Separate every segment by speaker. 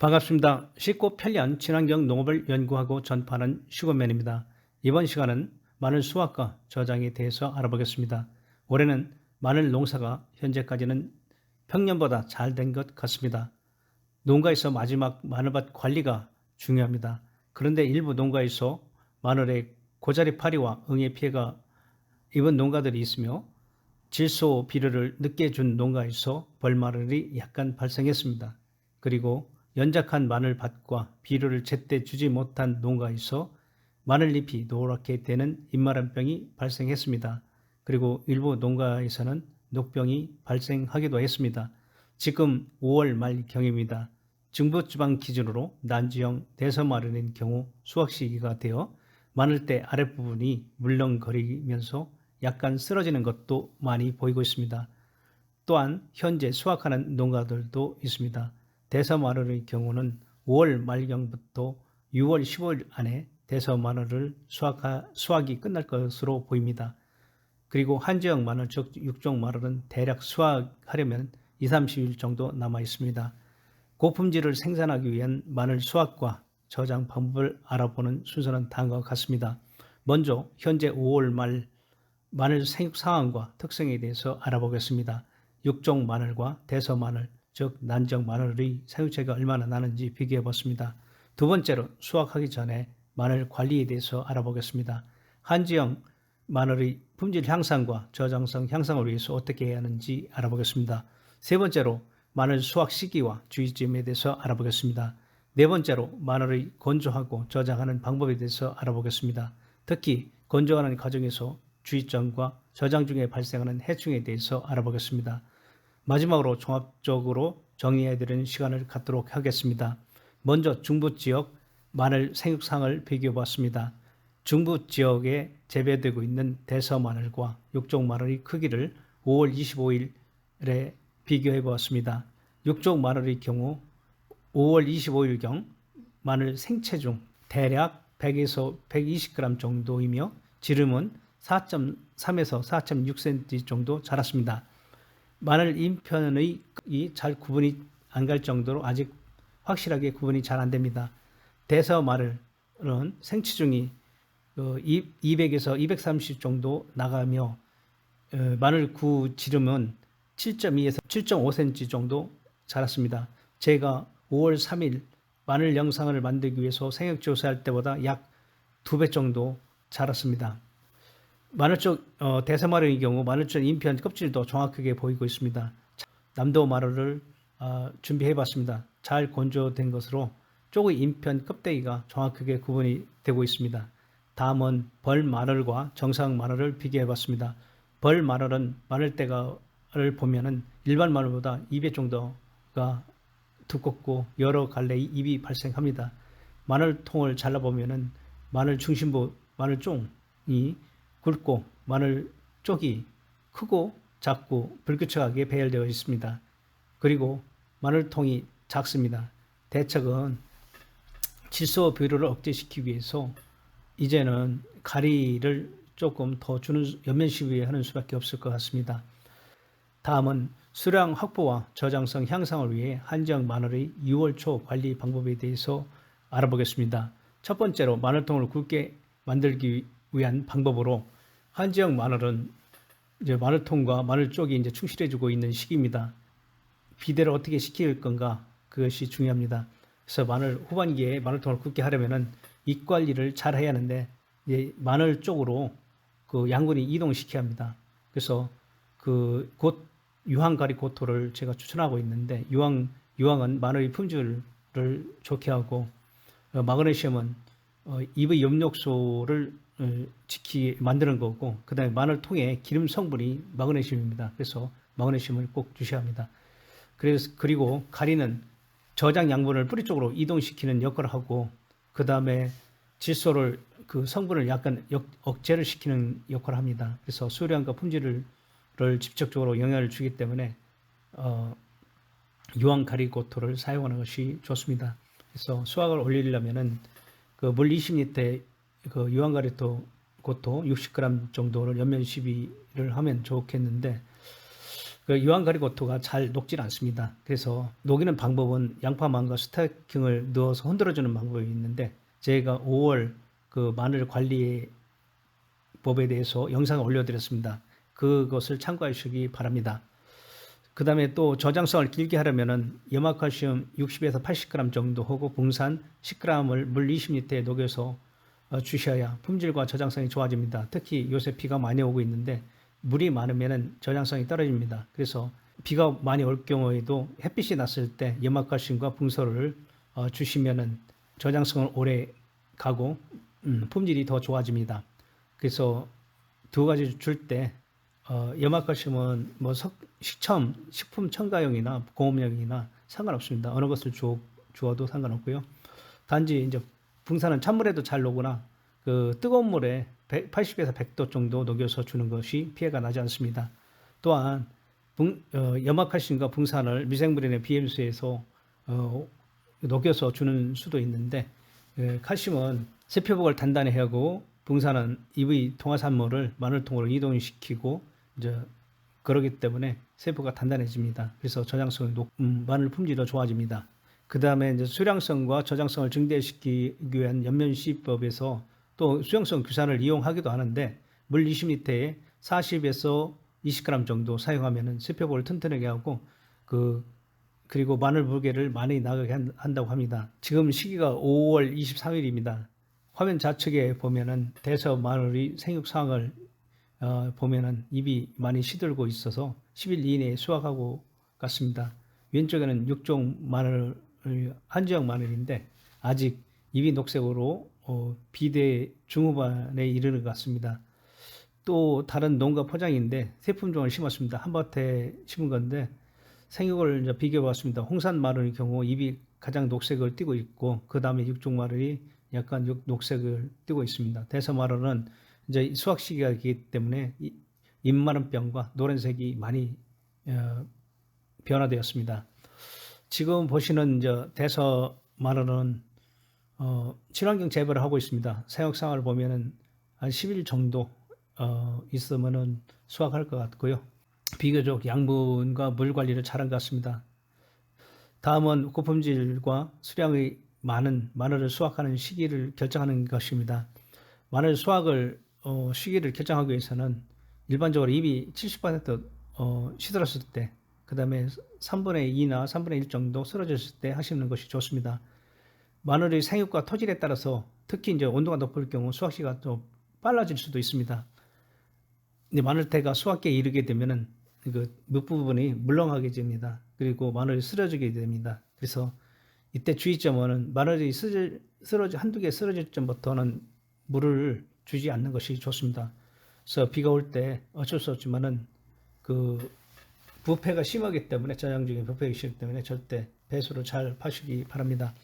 Speaker 1: 반갑습니다. 쉽고 편리한 친환경 농업을 연구하고 전파하는 슈거맨입니다. 이번 시간은 마늘 수확과 저장에 대해서 알아보겠습니다. 올해는 마늘 농사가 현재까지는 평년보다 잘 된 것 같습니다. 농가에서 마지막 마늘밭 관리가 중요합니다. 그런데 일부 농가에서 마늘의 고자리 파리와 응애 피해가 입은 농가들이 있으며 질소 비료를 늦게 준 농가에서 벌마늘이 약간 발생했습니다. 그리고 연작한 마늘밭과 비료를 제때 주지 못한 농가에서 마늘잎이 노랗게 되는 잎마름병이 발생했습니다. 그리고 일부 농가에서는 녹병이 발생하기도 했습니다. 지금 5월 말경입니다. 중부지방 기준으로 난지형 대서마늘인 경우 수확 시기가 되어 마늘대 아랫부분이 물렁거리면서 약간 쓰러지는 것도 많이 보이고 있습니다. 또한 현재 수확하는 농가들도 있습니다. 대서마늘의 경우는 5월 말경부터 6월 15일 안에 대서마늘을 수확하, 수확이 끝날 것으로 보입니다. 그리고 한지역 마늘 즉 육종 마늘은 대략 수확하려면 2, 30일 정도 남아 있습니다. 고품질을 생산하기 위한 마늘 수확과 저장 방법을 알아보는 순서는 다음과 같습니다. 먼저 현재 5월 말 마늘 생육 상황과 특성에 대해서 알아보겠습니다. 육종 마늘과 대서 마늘, 즉 난적 마늘의 사육체가 얼마나 나는지 비교해 봤습니다. 두 번째로 수확하기 전에 마늘 관리에 대해서 알아보겠습니다. 한지형 마늘의 품질 향상과 저장성 향상을 위해서 어떻게 해야 하는지 알아보겠습니다. 세 번째로 마늘 수확 시기와 주의점에 대해서 알아보겠습니다. 네 번째로 마늘의 건조하고 저장하는 방법에 대해서 알아보겠습니다. 특히 건조하는 과정에서 주의점과 저장 중에 발생하는 해충에 대해서 알아보겠습니다. 마지막으로 종합적으로 정리해 드리는 시간을 갖도록 하겠습니다. 먼저 중부 지역 마늘 생육상을 비교해 봤습니다. 중부 지역에 재배되고 있는 대서 마늘과 육종 마늘의 크기를 5월 25일에 비교해 보았습니다. 육종 마늘의 경우 5월 25일경 마늘 생체 중 대략 100에서 120g 정도이며 지름은 4.3에서 4.6cm 정도 자랐습니다. 마늘 인편의 잘 구분이 안 갈 정도로 아직 확실하게 구분이 잘 안 됩니다. 대서 마늘은 생체중이 200에서 230 정도 나가며 어, 마늘 구 지름은 7.2에서 7.5cm 정도 자랐습니다. 제가 5월 3일 마늘 영상을 만들기 위해서 생육 조사할 때보다 약두배 정도 자랐습니다. 마늘 쪽 어, 대사마늘의 경우 마늘 쪽 인편 껍질도 정확하게 보이고 있습니다. 남도 마늘을 어, 준비해봤습니다. 잘 건조된 것으로 쪽의 인편 껍데기가 정확하게 구분이 되고 있습니다. 다음은 벌 마늘과 정상 마늘을 비교해봤습니다. 벌 마늘은 마늘대가를 보면은 일반 마늘보다 2배 정도가 두껍고 여러 갈래의 잎이 발생합니다. 마늘통을 잘라보면은 마늘 중심부 마늘종이 굵고 마늘 쪽이 크고 작고 불규칙하게 배열되어 있습니다. 그리고 마늘통이 작습니다. 대책은 질소 비료를 억제시키기 위해서 이제는 가리를 조금 더 주는 연면 시비에 하는 수밖에 없을 것 같습니다. 다음은 수량 확보와 저장성 향상을 위해 한정 마늘의 6월 초 관리 방법에 대해서 알아보겠습니다. 첫 번째로 마늘통을 굵게 만들기 위한 방법으로 한지역 마늘은 이제 마늘통과 마늘 쪽이 이제 충실해지고 있는 시기입니다. 비대를 어떻게 시킬 건가 그것이 중요합니다. 그래서 마늘 후반기에 마늘통을 굵게 하려면은 잎 관리를 잘 해야 하는데 이제 마늘 쪽으로 그 양분이 이동시켜야 합니다. 그래서 그 곧 유황가리 고토를 제가 추천하고 있는데 유황 유황은 마늘의 품질을 좋게 하고 어, 마그네슘은 어, 잎의 엽력소를 어, 지키 만드는 거고 그다음에 마늘 통에 기름 성분이 마그네슘입니다. 그래서 마그네슘을 꼭 주셔야 합니다. 그래서 그리고 가리는 저장 양분을 뿌리 쪽으로 이동시키는 역할을 하고 그다음에 질소를 그 성분을 약간 역, 억제를 시키는 역할을 합니다. 그래서 수량과 품질을 직접적으로 영향을 주기 때문에 어, 유황 가리고토를 사용하는 것이 좋습니다. 그래서 수확을 올리려면은 그 물 20리터에 그 유황가리토 고토 60g 정도를 연면 시비를 하면 좋겠는데 그 유황가리고토가 잘 녹질 않습니다. 그래서 녹이는 방법은 양파망과 스타킹을 넣어서 흔들어주는 방법이 있는데 제가 5월 그 마늘 관리 법에 대해서 영상을 올려드렸습니다. 그것을 참고하시기 바랍니다. 그 다음에 또 저장성을 길게 하려면은 염화칼슘 60에서 80g 정도 하고 붕산 10g을 물 20리터에 녹여서 어, 주셔야 품질과 저장성이 좋아집니다. 특히 요새 비가 많이 오고 있는데 물이 많으면은 저장성이 떨어집니다. 그래서 비가 많이 올 경우에도 햇빛이 났을 때 염화칼슘과 붕소를 어, 주시면은 저장성을 오래 가고 음, 품질이 더 좋아집니다. 그래서 두 가지 줄때 어, 염화칼슘은 뭐 석, 식첨, 식품 첨가용이나 공업용이나 상관없습니다. 어느 것을 주, 주어도 상관없고요. 단지 이제 붕산은 찬물에도 잘 녹으나 그 뜨거운 물에 100, 80에서 100도 정도 녹여서 주는 것이 피해가 나지 않습니다. 또한 붕, 어, 염화칼슘과 붕산을 미생물인의 BM수에서 어, 녹여서 주는 수도 있는데 그 칼슘은 세포복을 단단히 하고 붕산은 EV 동화산물을 마늘통으로 이동시키고 이제 그러기 때문에 세포가 단단해집니다. 그래서 저장성이 높, 음, 마늘 품질이 더 좋아집니다. 그 다음에 이제 수량성과 저장성을 증대시키기 위한 연면시법에서 또 수용성 규산을 이용하기도 하는데 물 20리터에 40에서 20g 정도 사용하면은 세포볼을 튼튼하게 하고 그 그리고 마늘 무게를 많이 나가게 한- 한다고 합니다. 지금 시기가 5월 23일입니다. 화면 좌측에 보면은 대서 마늘이 생육 상황을 어, 보면은 입이 많이 시들고 있어서 10일 이내에 수확하고 갔습니다. 왼쪽에는 육종 마늘 한지역 마늘인데 아직 입이 녹색으로 어, 비대 중후반에 이르는 것 같습니다. 또 다른 농가 포장인데 세 품종을 심었습니다. 한 밭에 심은 건데 생육을 이제 비교해 봤습니다. 홍산 마늘의 경우 입이 가장 녹색을 띠고 있고 그 다음에 육종 마늘이 약간 육- 녹색을 띠고 있습니다. 대서 마늘은 이제 수확 시기이기 때문에 이- 잎마른 병과 노란색이 많이 어, 변화되었습니다. 지금 보시는 이제 대서 마늘은 어, 친환경 재배를 하고 있습니다. 상황을 보면은 한 10일 정도 어, 있으면은 수확할 것 같고요. 비교적 양분과 물 관리를 잘한 것 같습니다. 다음은 고품질과 수량의 많은 마늘을 수확하는 시기를 결정하는 것입니다. 마늘 수확을 어, 시기를 결정하기 위해서는 일반적으로 잎이 70% 어, 시들었을 때, 그 다음에 3분의 2나 3분의 1 정도 쓰러졌을 때 하시는 것이 좋습니다. 마늘의 생육과 토질에 따라서 특히 이제 온도가 높을 경우 수확 시가 좀 빨라질 수도 있습니다. 근데 마늘태가 수확기에 이르게 되면은 그 밑부분이 물렁하게 됩니다. 그리고 마늘이 쓰러지게 됩니다. 그래서 이때 주의점은 마늘이 쓰러지 한두 개 쓰러질 점부터는 물을 주지 않는 것이 좋습니다. 그래서 비가 올 때 어쩔 수 없지만은 그 부패가 심하기 때문에 중에 부패가 심하기 때문에 절대 배수를 잘 파시기 바랍니다.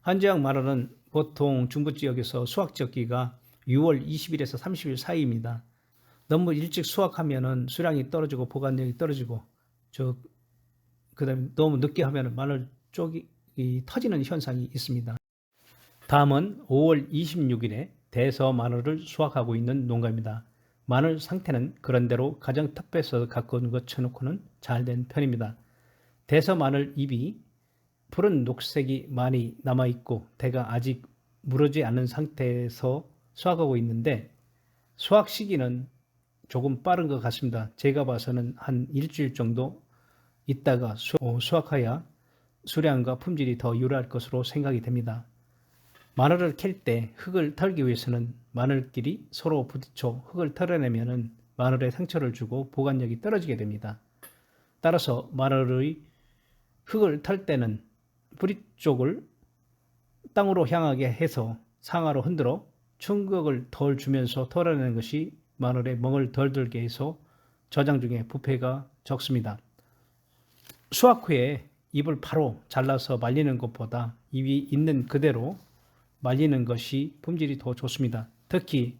Speaker 1: 한지역 마늘은 보통 중부 지역에서 수확 적기가 6월 20일에서 30일 사이입니다. 너무 일찍 수확하면은 수량이 떨어지고 보관력이 떨어지고 저 그다음에 너무 늦게 하면은 마늘 쪽이 이 터지는 현상이 있습니다. 다음은 5월 26일에 대서 마늘을 수확하고 있는 농가입니다. 마늘 상태는 그런대로 가정 텃밭에서 온것 쳐놓고는 잘 된 편입니다. 대서 마늘 잎이 푸른 녹색이 많이 남아 있고 대가 아직 무르지 않은 상태에서 수확하고 있는데 수확 시기는 조금 빠른 것 같습니다. 제가 봐서는 한 일주일 정도 있다가 수, 어, 수확해야 수량과 품질이 더 유리할 것으로 생각이 됩니다. 마늘을 캘 때 흙을 털기 위해서는 마늘끼리 서로 부딪혀 흙을 털어내면은 마늘에 상처를 주고 보관력이 떨어지게 됩니다. 따라서 마늘의 흙을 털 때는 뿌리 쪽을 땅으로 향하게 해서 상하로 흔들어 충격을 덜 주면서 털어내는 것이 마늘에 멍을 덜 들게 해서 저장 중에 부패가 적습니다. 수확 후에 잎을 바로 잘라서 말리는 것보다 잎이 있는 그대로 말리는 것이 품질이 더 좋습니다. 특히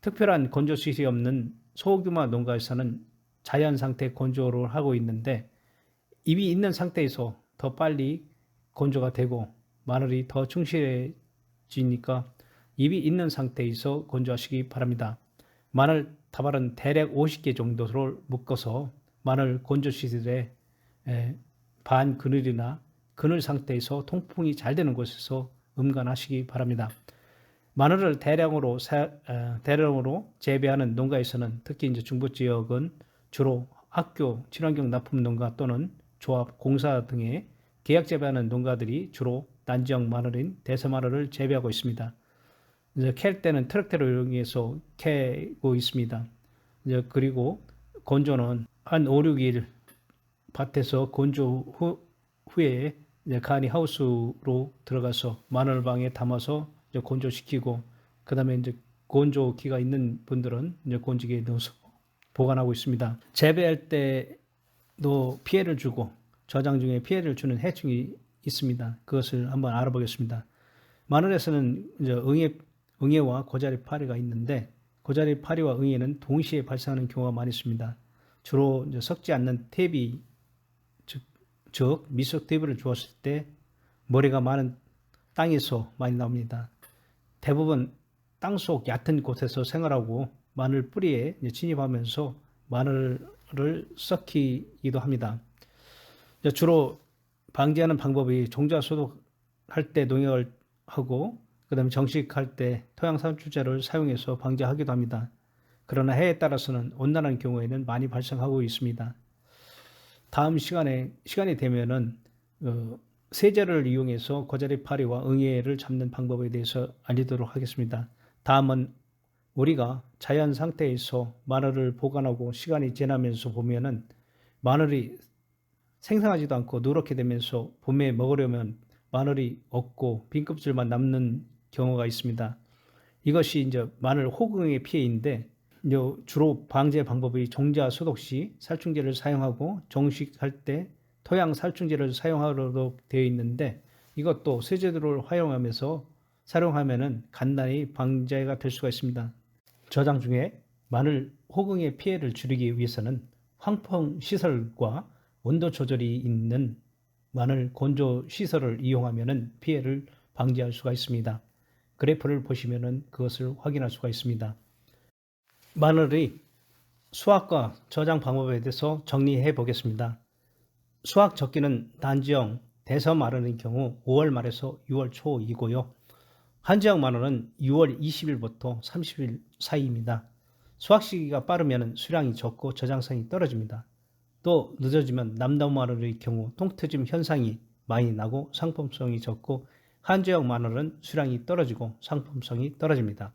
Speaker 1: 특별한 건조 시설이 없는 소규모 농가에서는 자연 상태 건조를 하고 있는데 잎이 있는 상태에서 더 빨리 건조가 되고 마늘이 더 충실해지니까 잎이 있는 상태에서 건조하시기 바랍니다. 마늘 다발은 대략 50개 정도를 묶어서 마늘 건조 시설에 에, 반그늘이나 그늘 상태에서 통풍이 잘 되는 곳에서 음간하시기 바랍니다. 마늘을 대량으로 사- 어, 대량으로 재배하는 농가에서는 특히 이제 중부 지역은 주로 학교, 친환경 납품 농가 또는 조합, 공사 등의 계약 재배하는 농가들이 주로 난지역 마늘인 대서 마늘을 재배하고 있습니다. 이제 캘 때는 트랙터를 이용해서 캐고 있습니다. 이제 그리고 건조는 한 5, 6일 밭에서 건조 후, 후에 간이 하우스로 들어가서 마늘방에 담아서 이제 건조시키고 그다음에 이제 건조기가 있는 분들은 이제 건조기에 넣어서 보관하고 있습니다. 재배할 때도 피해를 주고 저장 중에 피해를 주는 해충이 있습니다. 그것을 한번 알아보겠습니다. 마늘에서는 이제 응애, 응애와 고자리 파리가 있는데 고자리 파리와 응애는 동시에 발생하는 경우가 많이 있습니다. 주로 썩지 않는 탭이 즉, 즉 미석 탭을 주었을 때 머리가 많은 땅에서 많이 나옵니다. 대부분 땅속 얕은 곳에서 생활하고 마늘 뿌리에 진입하면서 마늘을 썩히기도 합니다. 주로 방지하는 방법이 종자 소독할 때 농약을 하고 그다음에 정식할 때 토양 산출제를 사용해서 방지하기도 합니다. 그러나 해에 따라서는 온난한 경우에는 많이 발생하고 있습니다. 다음 시간에 시간이 되면은 어, 세제를 이용해서 고자리 파리와 응애를 잡는 방법에 대해서 알리도록 하겠습니다. 다음은 우리가 자연 상태에서 마늘을 보관하고 시간이 지나면서 보면은 마늘이 생성하지도 않고 누렇게 되면서 봄에 먹으려면 마늘이 없고 빈 껍질만 남는 경우가 있습니다. 이것이 이제 마늘 호응의 피해인데 주로 방제 방법이 종자 소독 시 살충제를 사용하고 정식할 때 토양 살충제를 사용하도록 되어 있는데 이것도 세제도를 활용하면서 사용하면은 간단히 방제가 될 수가 있습니다. 저장 중에 마늘 호응의 피해를 줄이기 위해서는 황풍 시설과 온도 조절이 있는 마늘 건조 시설을 이용하면은 피해를 방지할 수가 있습니다. 그래프를 보시면은 그것을 확인할 수가 있습니다. 마늘의 수확과 저장 방법에 대해서 정리해 보겠습니다. 수확 적기는 단지형 대서 마늘의 경우 5월 말에서 6월 초이고요. 한지형 마늘은 6월 20일부터 30일 사이입니다. 수확 시기가 빠르면 수량이 적고 저장성이 떨어집니다. 또 늦어지면 남다운 마늘의 경우 통트짐 현상이 많이 나고 상품성이 적고 한지역 마늘은 수량이 떨어지고 상품성이 떨어집니다.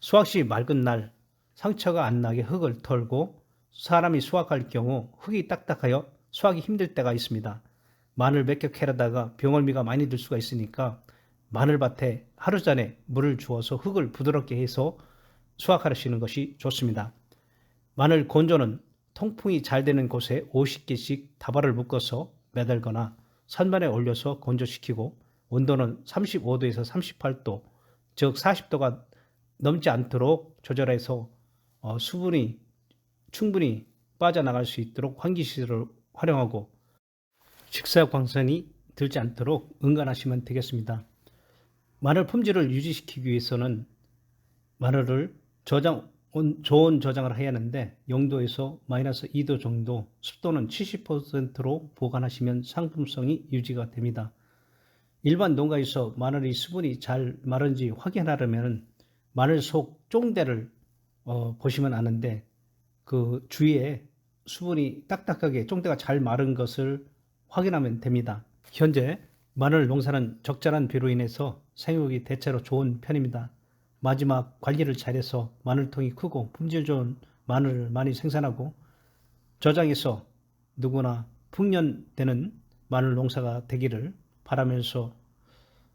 Speaker 1: 수확 시 맑은 날 상처가 안 나게 흙을 털고 사람이 수확할 경우 흙이 딱딱하여 수확이 힘들 때가 있습니다. 마늘 몇 개 캐려다가 병얼미가 많이 들 수가 있으니까 마늘밭에 하루 전에 물을 주어서 흙을 부드럽게 해서 수확하시는 것이 좋습니다. 마늘 건조는 통풍이 잘 되는 곳에 50개씩 다발을 묶어서 매달거나 선반에 올려서 건조시키고 온도는 35도에서 38도, 즉 40도가 넘지 않도록 조절해서 어, 수분이 충분히 빠져나갈 수 있도록 환기시설을 활용하고 식사 광선이 들지 않도록 응간하시면 되겠습니다. 마늘 품질을 유지시키기 위해서는 마늘을 저장 온, 좋은 저장을 해야 하는데 영도에서 마이너스 2도 정도, 습도는 70%로 보관하시면 상품성이 유지가 됩니다. 일반 농가에서 마늘이 수분이 잘 마른지 확인하려면 마늘 속 쫑대를 어, 보시면 아는데 그 주위에 수분이 딱딱하게 쫑대가 잘 마른 것을 확인하면 됩니다. 현재 마늘 농사는 적절한 비로 인해서 생육이 대체로 좋은 편입니다. 마지막 관리를 잘해서 마늘통이 크고 품질 좋은 마늘을 많이 생산하고 저장해서 누구나 풍년되는 마늘 농사가 되기를 바라면서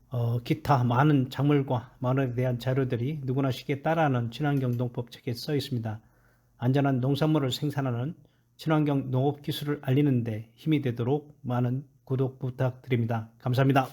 Speaker 1: 어, 기타 많은 작물과 마늘에 대한 자료들이 누구나 쉽게 따라하는 친환경 농법 책에 써 있습니다. 안전한 농산물을 생산하는 친환경 농업 기술을 알리는 데 힘이 되도록 많은 구독 부탁드립니다. 감사합니다.